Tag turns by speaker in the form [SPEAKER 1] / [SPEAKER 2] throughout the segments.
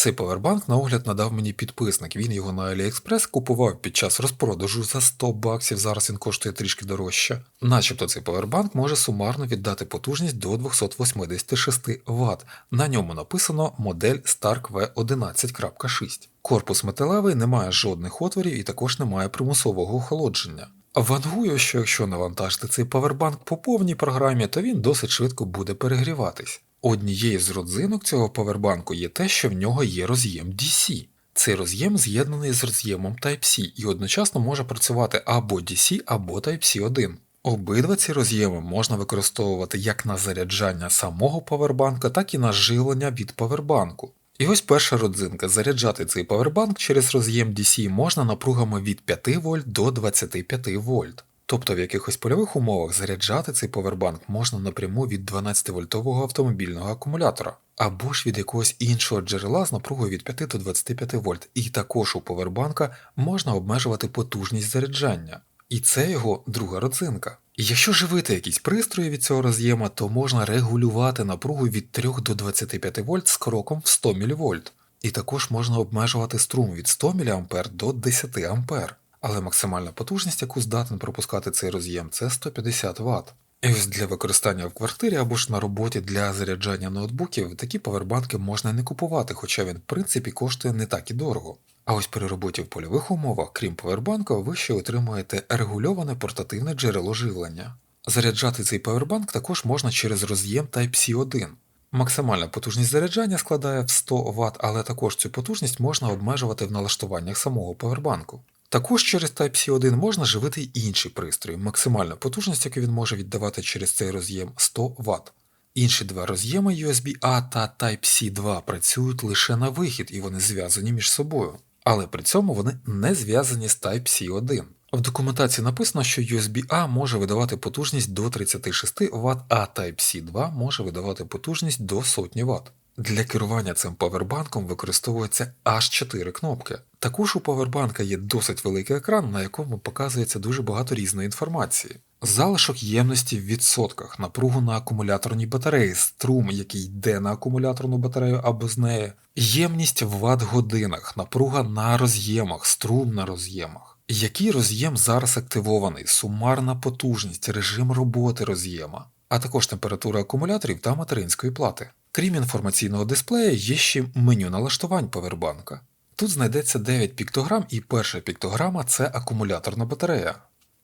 [SPEAKER 1] Цей павербанк на огляд надав мені підписник. Він його на AliExpress купував під час розпродажу за 100 баксів. Зараз він коштує трішки дорожче. Начебто цей павербанк може сумарно віддати потужність до 286 Вт. На ньому написано модель Stark V11.6. Корпус металевий, не має жодних отворів і також не має примусового охолодження. Вангую, що якщо навантажити цей павербанк по повній програмі, то він досить швидко буде перегріватись. Однією з родзинок цього павербанку є те, що в нього є роз'єм DC. Цей роз'єм з'єднаний з роз'ємом Type-C і одночасно може працювати або DC, або Type-C 1. Обидва ці роз'єми можна використовувати як на заряджання самого павербанка, так і на живлення від павербанку. І ось перша родзинка. Заряджати цей павербанк через роз'єм DC можна напругами від 5 вольт до 25 вольт. Тобто в якихось польових умовах заряджати цей повербанк можна напряму від 12-вольтового автомобільного акумулятора, або ж від якогось іншого джерела з напругою від 5 до 25 вольт, і також у повербанка можна обмежувати потужність заряджання. І це його друга родзинка. Якщо живити якісь пристрої від цього роз'єма, то можна регулювати напругу від 3 до 25 вольт з кроком в 100 мВ. І також можна обмежувати струм від 100 мА до 10 А. Але максимальна потужність, яку здатен пропускати цей роз'єм, це 150 Вт. І ось для використання в квартирі або ж на роботі для заряджання ноутбуків такі павербанки можна не купувати, хоча він в принципі коштує не так і дорого. А ось при роботі в польових умовах, крім павербанка, ви ще отримуєте регульоване портативне джерело живлення. Заряджати цей павербанк також можна через роз'єм Type-C 1. Максимальна потужність заряджання складає в 100 Вт, але також цю потужність можна обмежувати в налаштуваннях самого павербанку. Також через Type-C 1 можна живити й інші пристрої, максимальна потужність, яку він може віддавати через цей роз'єм 100 Вт. Інші два роз'єми USB-A та Type-C 2 працюють лише на вихід і вони зв'язані між собою, але при цьому вони не зв'язані з Type-C 1. В документації написано, що USB-A може видавати потужність до 36 Вт, а Type-C 2 може видавати потужність до 100 Вт. Для керування цим павербанком використовується аж 4 кнопки. Також у павербанка є досить великий екран, на якому показується дуже багато різної інформації. Залишок ємності в відсотках, напругу на акумуляторній батареї, струм, який йде на акумуляторну батарею або з неї, ємність в ватт-годинах, напруга на роз'ємах, струм на роз'ємах. Який роз'єм зараз активований, сумарна потужність, режим роботи роз'єма, а також температура акумуляторів та материнської плати. Крім інформаційного дисплея, є ще меню налаштувань павербанка. Тут знайдеться 9 піктограм, і перша піктограма це акумуляторна батарея.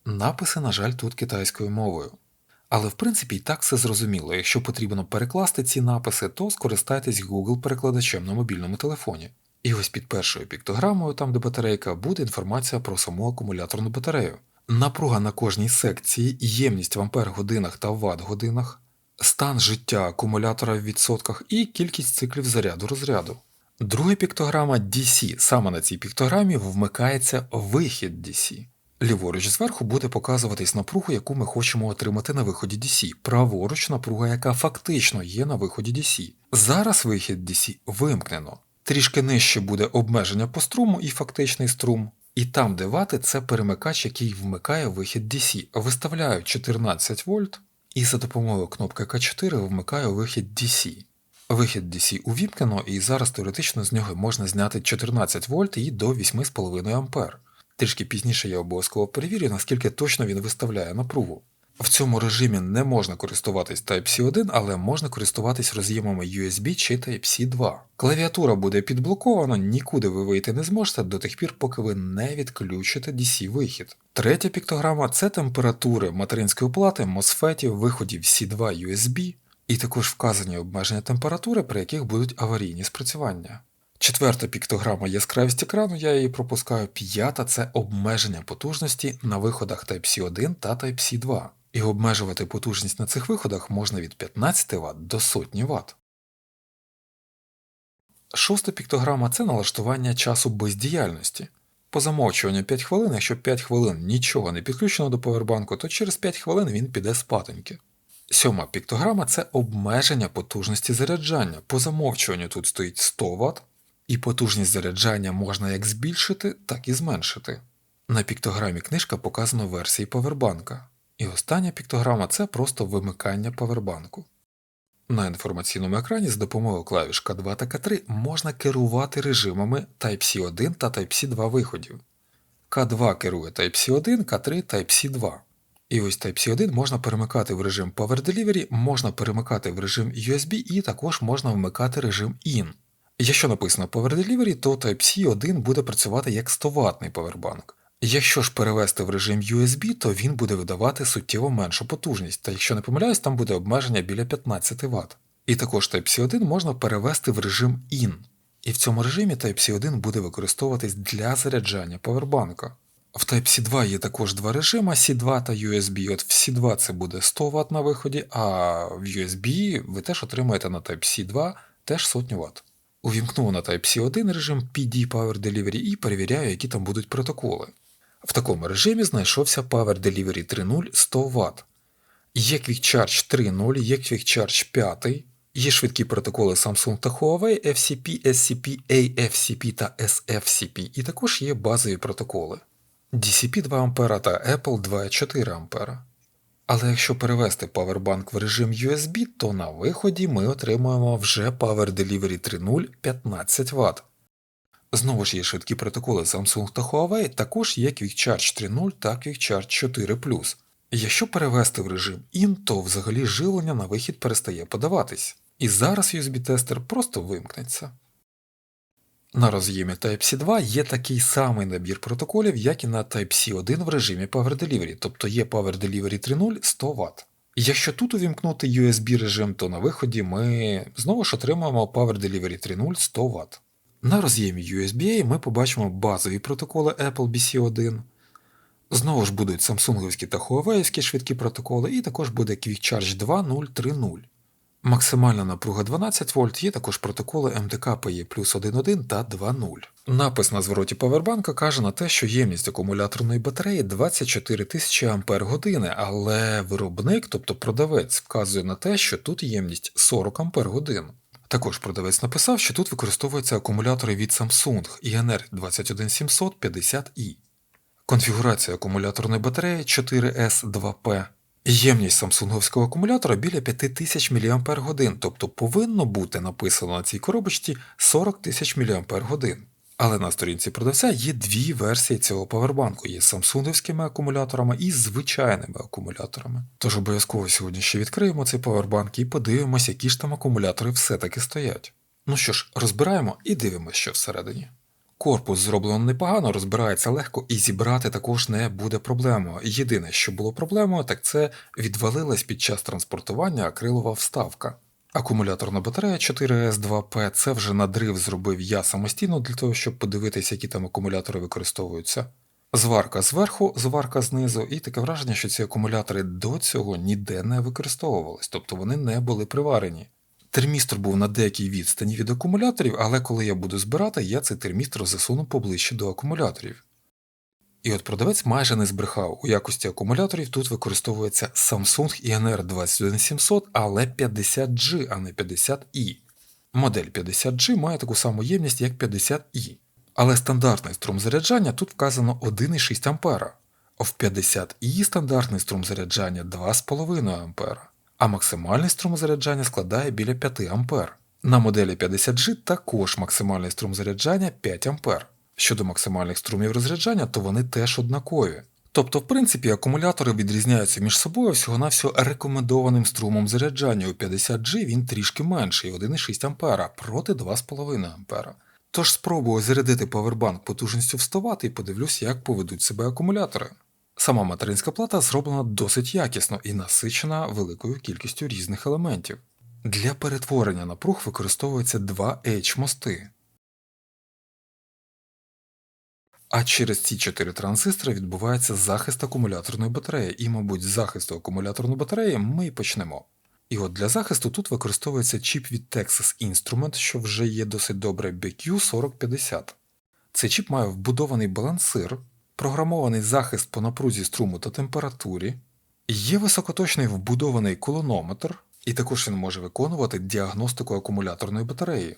[SPEAKER 1] Написи, на жаль, тут китайською мовою. Але в принципі і так все зрозуміло. Якщо потрібно перекласти ці написи, то скористайтесь Google перекладачем на мобільному телефоні. І ось під першою піктограмою, там де батарейка, буде інформація про саму акумуляторну батарею. Напруга на кожній секції, ємність в ампер-годинах та ватт-годинах, стан життя акумулятора в відсотках і кількість циклів заряду розряду. Друга піктограма DC. Саме на цій піктограмі вмикається вихід DC. Ліворуч зверху буде показуватись напругу, яку ми хочемо отримати на виході DC, праворуч напруга, яка фактично є на виході DC. Зараз вихід DC вимкнено. Трішки нижче буде обмеження по струму і фактичний струм. І там, де вати, це перемикач, який вмикає вихід DC. Виставляю 14 вольт і за допомогою кнопки К4 вмикаю вихід DC. Вихід DC увімкнено, і зараз теоретично з нього можна зняти 14 вольт і до 8,5 А. Трішки пізніше я обов'язково перевірю, наскільки точно він виставляє напругу. В цьому режимі не можна користуватись Type-C 1, але можна користуватись роз'ємами USB чи Type-C 2. Клавіатура буде підблокована, нікуди ви вийти не зможете до тих пір, поки ви не відключите DC-вихід. Третя піктограма це температури материнської плати, мосфетів, виходів C2 USB, і також вказані обмеження температури, при яких будуть аварійні спрацювання. Четверта піктограма яскравість екрану, я її пропускаю. П'ята це обмеження потужності на виходах Type-C 1 та Type-C 2. І обмежувати потужність на цих виходах можна від 15 Вт до сотні Вт. Шоста піктограма це налаштування часу бездіяльності. По замовчуванню 5 хвилин, якщо 5 хвилин нічого не підключено до повербанку, то через 5 хвилин він піде спатоньки. Сьома піктограма це обмеження потужності заряджання. По замовчуванню тут стоїть 100 Вт, і потужність заряджання можна як збільшити, так і зменшити. На піктограмі книжка показано версії павербанка. І остання піктограма це просто вимикання павербанку. На інформаційному екрані з допомогою клавіш К2 та К3 можна керувати режимами Type-C 1 та Type-C 2 виходів. К2 керує Type-C 1, К3 Type-C 2. І ось Type-C 1 можна перемикати в режим Power Delivery, можна перемикати в режим USB і також можна вмикати режим IN. Якщо написано Power Delivery, то Type-C 1 буде працювати як 100 ватний повербанк. Якщо ж перевести в режим USB, то він буде видавати суттєво меншу потужність, та якщо не помиляюсь, там буде обмеження біля 15 Вт. І також Type-C 1 можна перевести в режим IN. І в цьому режимі Type-C 1 буде використовуватись для заряджання повербанка. В Type-C 2 є також два режими C2 та USB. От в C2 це буде 100 Вт на виході, а в USB ви теж отримаєте на Type-C 2 теж сотню Вт. Увімкну на Type-C 1 режим PD Power Delivery і перевіряю, які там будуть протоколи. В такому режимі знайшовся Power Delivery 3.0 100 Вт. Є Quick Charge 3.0, є Quick Charge 5, є швидкі протоколи Samsung та Huawei FCP, SCP, AFCP та SFCP, і також є базові протоколи DCP 2 А та Apple 2,4 А. Але якщо перевести Powerbank в режим USB, то на виході ми отримуємо вже Power Delivery 3.0 15 Вт. Знову ж є швидкі протоколи Samsung та Huawei, також є Quick Charge 3.0 та Quick Charge 4 Якщо перевести в режим IN, то взагалі живлення на вихід перестає подаватись. І зараз USB-тестер просто вимкнеться. На роз'ємі Type-C 2 є такий самий набір протоколів, як і на Type-C 1 в режимі Power Delivery, тобто є Power Delivery 3.0 100 Вт. Якщо тут увімкнути USB режим, то на виході ми знову ж отримаємо Power Delivery 3.0 100 Вт. На роз'ємі USB ми побачимо базові протоколи Apple BC1. Знову ж будуть самсунговські та Huawei швидкі протоколи, і також буде Quick Charge 2.0.3.0. Максимальна напруга 12 вольт, є також протоколи МТК PE плюс 1.1 та 2.0. Напис на звороті павербанка каже на те, що ємність акумуляторної батареї 24 тисячі години, але виробник, тобто продавець, вказує на те, що тут ємність 40 Ампер годин. Також продавець написав, що тут використовуються акумулятори від Samsung INR 21750i. Конфігурація акумуляторної батареї 4S2P. Ємність самсунговського акумулятора біля 5000 мАч, тобто повинно бути написано на цій коробочці 40 000 мАч. Але на сторінці продавця є дві версії цього павербанку: є з самсунговськими акумуляторами і звичайними акумуляторами. Тож обов'язково сьогодні ще відкриємо цей павербанк і подивимося, які ж там акумулятори все-таки стоять. Ну що ж, розбираємо і дивимося, що всередині. Корпус зроблено непогано, розбирається легко і зібрати також не буде проблемою. Єдине, що було проблемою, так це відвалилась під час транспортування акрилова вставка. Акумуляторна батарея 4S2P це вже надрив зробив я самостійно для того, щоб подивитися, які там акумулятори використовуються. Зварка зверху, зварка знизу, і таке враження, що ці акумулятори до цього ніде не використовувались, тобто вони не були приварені. Термістр був на деякій відстані від акумуляторів, але коли я буду збирати, я цей термістр засуну поближче до акумуляторів. І от продавець майже не збрехав. У якості акумуляторів тут використовується Samsung INR 21700, але 50G, а не 50i. Модель 50G має таку саму ємність, як 50i. Але стандартний струм заряджання тут вказано 1,6 А. В 50i стандартний струм заряджання 2,5 А а максимальний струм заряджання складає біля 5 А. На моделі 50G також максимальний струм заряджання 5 А. Щодо максимальних струмів розряджання, то вони теж однакові. Тобто, в принципі, акумулятори відрізняються між собою всього-навсього рекомендованим струмом заряджання. У 50G він трішки менший 1,6 А проти 2,5 А. Тож спробую зарядити павербанк потужністю в 100 Вт і подивлюсь, як поведуть себе акумулятори. Сама материнська плата зроблена досить якісно і насичена великою кількістю різних елементів. Для перетворення напруг використовуються два H-мости. А через ці чотири транзистори відбувається захист акумуляторної батареї, і, мабуть, з захисту акумуляторної батареї ми і почнемо. І от для захисту тут використовується чіп від Texas Instrument, що вже є досить добре BQ4050. Цей чіп має вбудований балансир програмований захист по напрузі струму та температурі, є високоточний вбудований кулонометр, і також він може виконувати діагностику акумуляторної батареї.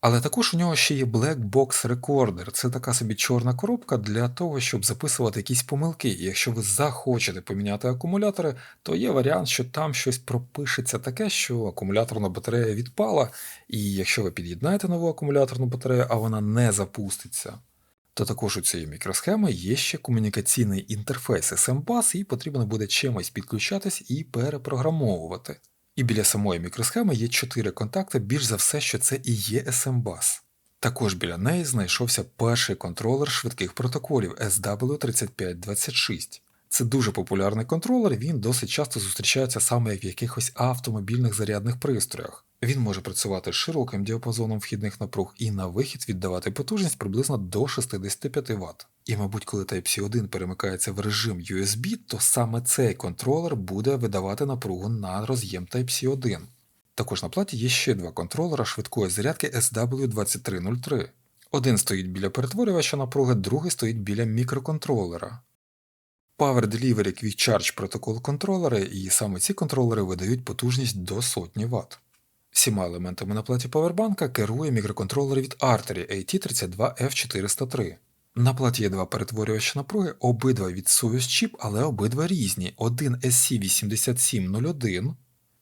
[SPEAKER 1] Але також у нього ще є Black Box Recorder. Це така собі чорна коробка для того, щоб записувати якісь помилки. І якщо ви захочете поміняти акумулятори, то є варіант, що там щось пропишеться таке, що акумуляторна батарея відпала, і якщо ви під'єднаєте нову акумуляторну батарею, а вона не запуститься, то також у цієї мікросхеми є ще комунікаційний інтерфейс SMBus, і потрібно буде чимось підключатись і перепрограмовувати. І біля самої мікросхеми є чотири контакти, більш за все, що це і є SMBus. Також біля неї знайшовся перший контролер швидких протоколів SW3526. Це дуже популярний контролер, він досить часто зустрічається саме в якихось автомобільних зарядних пристроях. Він може працювати з широким діапазоном вхідних напруг і на вихід віддавати потужність приблизно до 65 Вт. І, мабуть, коли Type-C 1 перемикається в режим USB, то саме цей контролер буде видавати напругу на роз'єм Type-C 1. Також на платі є ще два контролера швидкої зарядки SW2303. Один стоїть біля перетворювача напруги, другий стоїть біля мікроконтролера. Power Delivery Quick Charge протокол контролери, і саме ці контролери видають потужність до сотні Вт. Всіма елементами на платі павербанка керує мікроконтролер від Artery AT32F403. На платі є два перетворювачі напруги, обидва від Soyuz Chip, але обидва різні. Один SC8701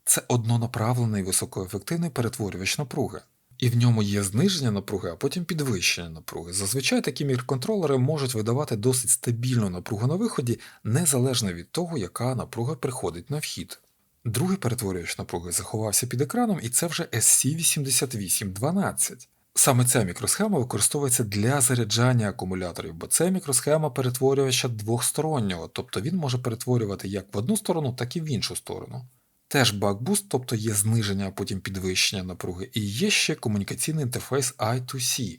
[SPEAKER 1] це однонаправлений високоефективний перетворювач напруги. І в ньому є зниження напруги, а потім підвищення напруги. Зазвичай такі мікроконтролери можуть видавати досить стабільну напругу на виході, незалежно від того, яка напруга приходить на вхід. Другий перетворювач напруги заховався під екраном, і це вже SC8812. Саме ця мікросхема використовується для заряджання акумуляторів, бо це мікросхема перетворювача двохстороннього, тобто він може перетворювати як в одну сторону, так і в іншу сторону. Теж бакбуст, тобто є зниження, а потім підвищення напруги, і є ще комунікаційний інтерфейс I2C.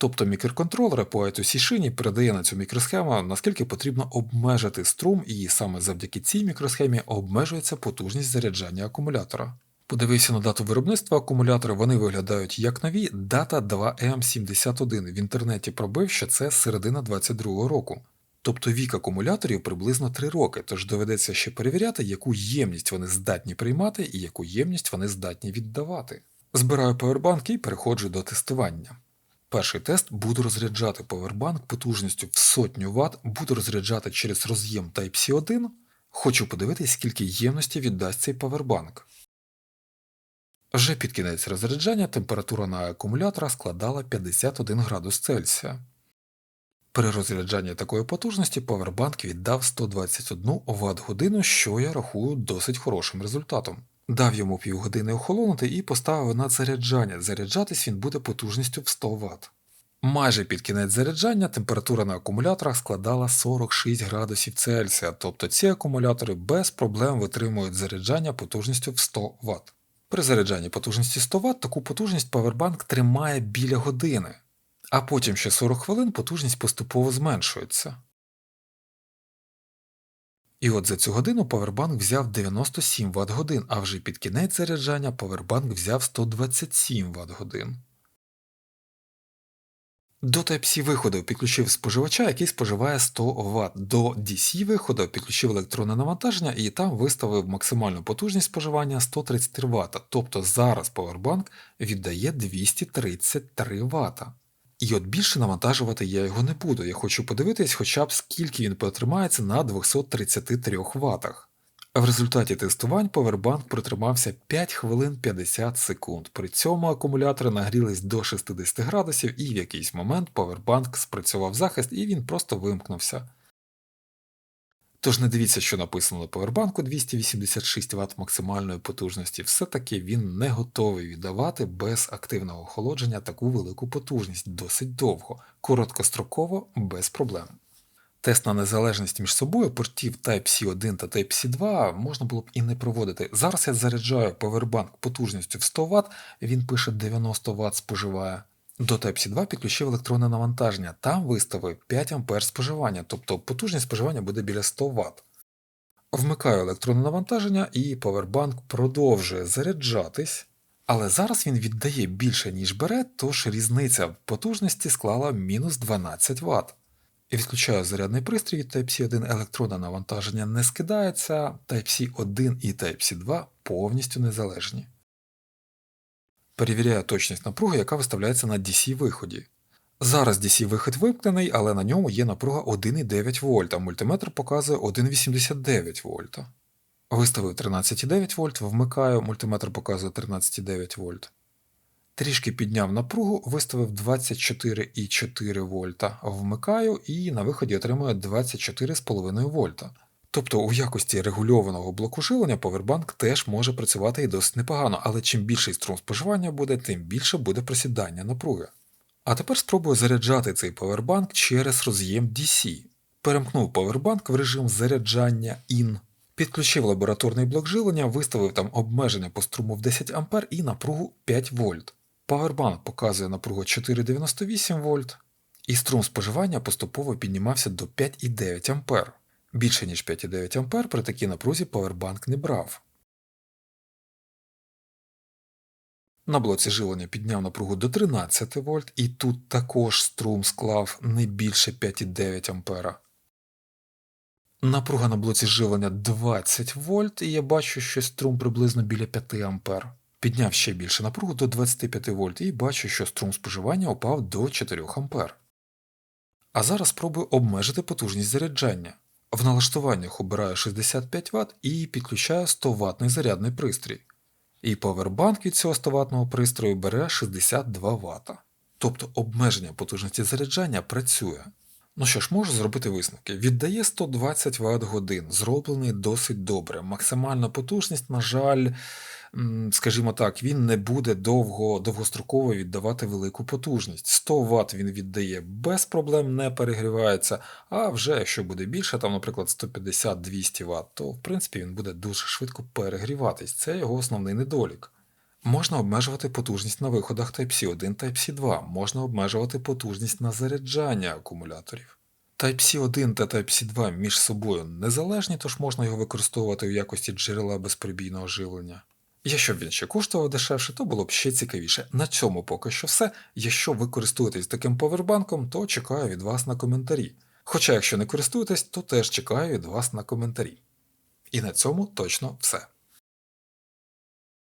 [SPEAKER 1] Тобто мікроконтролер по I2C шині передає на цю мікросхему, наскільки потрібно обмежити струм, і саме завдяки цій мікросхемі обмежується потужність заряджання акумулятора. Подивився на дату виробництва акумулятора, вони виглядають як нові. Дата 2М71 в інтернеті пробив, що це середина 22 року. Тобто вік акумуляторів приблизно 3 роки, тож доведеться ще перевіряти, яку ємність вони здатні приймати і яку ємність вони здатні віддавати. Збираю павербанк і переходжу до тестування. Перший тест буду розряджати павербанк потужністю в сотню Вт, буду розряджати через роз'єм Type-C 1. Хочу подивитись, скільки ємності віддасть цей павербанк. Вже під кінець розряджання температура на акумулятора складала 51 градус Цельсія. При розряджанні такої потужності павербанк віддав 121 Вт годину, що я рахую досить хорошим результатом. Дав йому півгодини охолонути і поставив на заряджання. Заряджатись він буде потужністю в 100 Вт. Майже під кінець заряджання температура на акумуляторах складала 46 градусів Цельсія, тобто ці акумулятори без проблем витримують заряджання потужністю в 100 Вт. При заряджанні потужності 100 Вт таку потужність павербанк тримає біля години, а потім ще 40 хвилин потужність поступово зменшується. І от за цю годину павербанк взяв 97 Вт годин, а вже під кінець заряджання павербанк взяв 127 Вт годин. До Type-C виходу підключив споживача, який споживає 100 Вт. До DC виходу підключив електронне навантаження і там виставив максимальну потужність споживання 133 Вт. Тобто зараз Powerbank віддає 233 Вт. І от більше навантажувати я його не буду. Я хочу подивитись, хоча б скільки він протримається на 233 ватах. В результаті тестувань Powerbank протримався 5 хвилин 50 секунд. При цьому акумулятори нагрілись до 60 градусів, і в якийсь момент Powerbank спрацював захист і він просто вимкнувся. Тож не дивіться, що написано на Powerbank 286 Вт максимальної потужності, все-таки він не готовий віддавати без активного охолодження таку велику потужність досить довго, короткостроково без проблем. Тест на незалежність між собою портів Type-C 1 та Type-C 2 можна було б і не проводити. Зараз я заряджаю Powerbank потужністю в 100 Вт, він пише 90 Вт споживає. До Type-C 2 підключив електронне навантаження, там виставив 5 А споживання, тобто потужність споживання буде біля 100 Вт. Вмикаю електронне навантаження і Powerbank продовжує заряджатись. Але зараз він віддає більше, ніж бере, тож різниця в потужності склала мінус 12 Вт. Відключаю зарядний пристрій від Type-C 1, електронне навантаження не скидається, Type-C 1 і Type-C 2 повністю незалежні. Перевіряє точність напруги, яка виставляється на DC-виході. Зараз DC-вихід вимкнений, але на ньому є напруга 1,9 вольт, а мультиметр показує 1,89 вольта. Виставив 13,9 вольт, вмикаю, мультиметр показує 13,9 вольт. Трішки підняв напругу, виставив 24,4 вольта, вмикаю і на виході отримує 24,5 вольта. Тобто у якості регульованого блоку живлення Powerbank теж може працювати і досить непогано, але чим більший струм споживання буде, тим більше буде просідання напруги. А тепер спробую заряджати цей Powerbank через роз'єм DC. Перемкнув Powerbank в режим заряджання IN. Підключив лабораторний блок живлення, виставив там обмеження по струму в 10 А і напругу 5 вольт. Powerbank показує напругу 4,98 вольт, і струм споживання поступово піднімався до 5,9 А. Більше ніж 5,9 А при такій напрузі Powerbank не брав. На блоці живлення підняв напругу до 13 вольт, і тут також струм склав не більше 5,9 А. Напруга на блоці живлення 20 вольт, і я бачу, що струм приблизно біля 5 А. Підняв ще більше напругу до 25 вольт і бачу, що струм споживання упав до 4 А. А зараз спробую обмежити потужність заряджання. В налаштуваннях обираю 65 Вт і підключаю 100 ватний зарядний пристрій. І павербанк від цього 100 ватного пристрою бере 62 Вт. Тобто обмеження потужності заряджання працює. Ну що ж, можу зробити висновки. Віддає 120 Вт годин, зроблений досить добре. Максимальна потужність, на жаль, скажімо так, він не буде довго, довгостроково віддавати велику потужність. 100 Вт він віддає без проблем, не перегрівається. А вже якщо буде більше, там, наприклад, 150-200 Вт, то в принципі він буде дуже швидко перегріватись. Це його основний недолік. Можна обмежувати потужність на виходах Type-C 1 Type-C 2, можна обмежувати потужність на заряджання акумуляторів. Type-C 1 та Type-C 2 між собою незалежні, тож можна його використовувати в якості джерела безперебійного живлення. Якщо б він ще коштував дешевше, то було б ще цікавіше. На цьому поки що все. Якщо ви користуєтесь таким повербанком, то чекаю від вас на коментарі. Хоча якщо не користуєтесь, то теж чекаю від вас на коментарі. І на цьому точно все.